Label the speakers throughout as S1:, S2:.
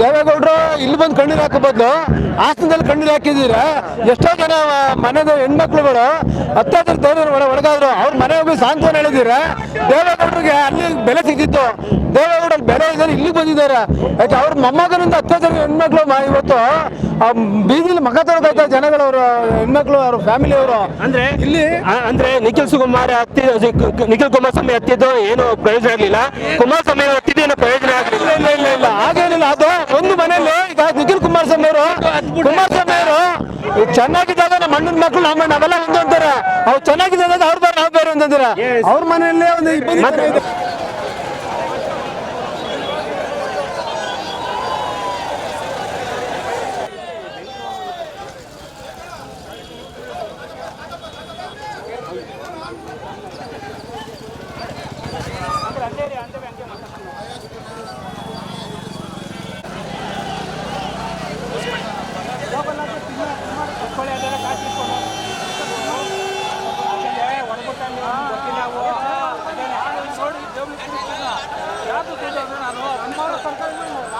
S1: ದೇವೇಗೌಡರು ಇಲ್ಲಿ ಬಂದು ಕಣ್ಣೀರು ಹಾಕೋ ಬದಲು ಹಾಸನದಲ್ಲಿ ಕಣ್ಣೀರು ಹಾಕಿದ್ದೀರ? ಎಷ್ಟೋ ಜನ ಮನೆದ ಹೆಣ್ಮಕ್ಳುಗಳು ಹತ್ತಾದ್ರೂ ದೇವರು ಒಳ ಒಳಗಾದ್ರು ಅವ್ರ ಮನೆ ಹೋಗಿ ಸಾಂತ್ವನ ಹೇಳಿದ್ದೀರ? ದೇವೇಗೌಡರಿಗೆ ಅಲ್ಲಿ ಬೆಲೆ ಸಿಗ್ತಿತ್ತು ದೇವೇಗೌಡ ಬೆಲೆ ಇದ್ದಾರೆ ಇಲ್ಲಿಗೆ ಬಂದಿದ್ದಾರೆ. ಯಾಕೆ ಅವ್ರ ಮೊಮ್ಮಗನಿಂದ ಅತ್ಯಾಚಾರ ಹೆಣ್ಮಕ್ಳು ಇವತ್ತು ಆ ಬೀದಿಲಿ ಮಗ ಜನಗಳು ಅವರು ಹೆಣ್ಮಕ್ಳು ಅವ್ರ ಫ್ಯಾಮಿಲಿ ಅವರು.
S2: ಅಂದ್ರೆ
S1: ಇಲ್ಲಿ
S2: ಅಂದ್ರೆ ನಿಖಿಲ್ ಸುಕುಮಾರ್ ಹತ್ತಿ ನಿಖಿಲ್ ಕುಮಾರಸ್ವಾಮಿ ಹತ್ತಿದ್ದು ಏನು ಪ್ರಯೋಜನ ಆಗಲಿಲ್ಲ. ಕುಮಾರಸ್ವಾಮಿ ಹತ್ತಿದ್ದು ಏನು ಪ್ರಯೋಜನ ಆಗಲಿಲ್ಲ.
S1: ಇಲ್ಲ ಇಲ್ಲ ಇಲ್ಲ ಇಲ್ಲ ಹಾಗೇನಿಲ್ಲ ಅದು ಒಂದು ಮನೆಯಲ್ಲಿ ಈಗ ನಿಖಿಲ್ ಕುಮಾರಸ್ವಾಮಿ ಅವರು ಕುಮಾರಸ್ವಾಮಿ ಅವರು ಚೆನ್ನಾಗಿದ್ದಾಗ ನಮ್ಮ ಅಣ್ಣನ ಮಕ್ಕಳು ನಮ್ಮ ನಾವೆಲ್ಲ ಒಂದು ಅಂತಾರೆ. ಅವ್ರು ಚೆನ್ನಾಗಿದ್ದಾಗ ಅವ್ರ ಬೇರೆ ನಾವು ಬೇರೆ ಅಂತಂದಿರ ಅವ್ರ ಮನೆಯಲ್ಲೇ ಒಂದು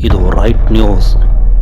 S1: இது
S2: ஒரு
S1: ரைட் நியூஸ்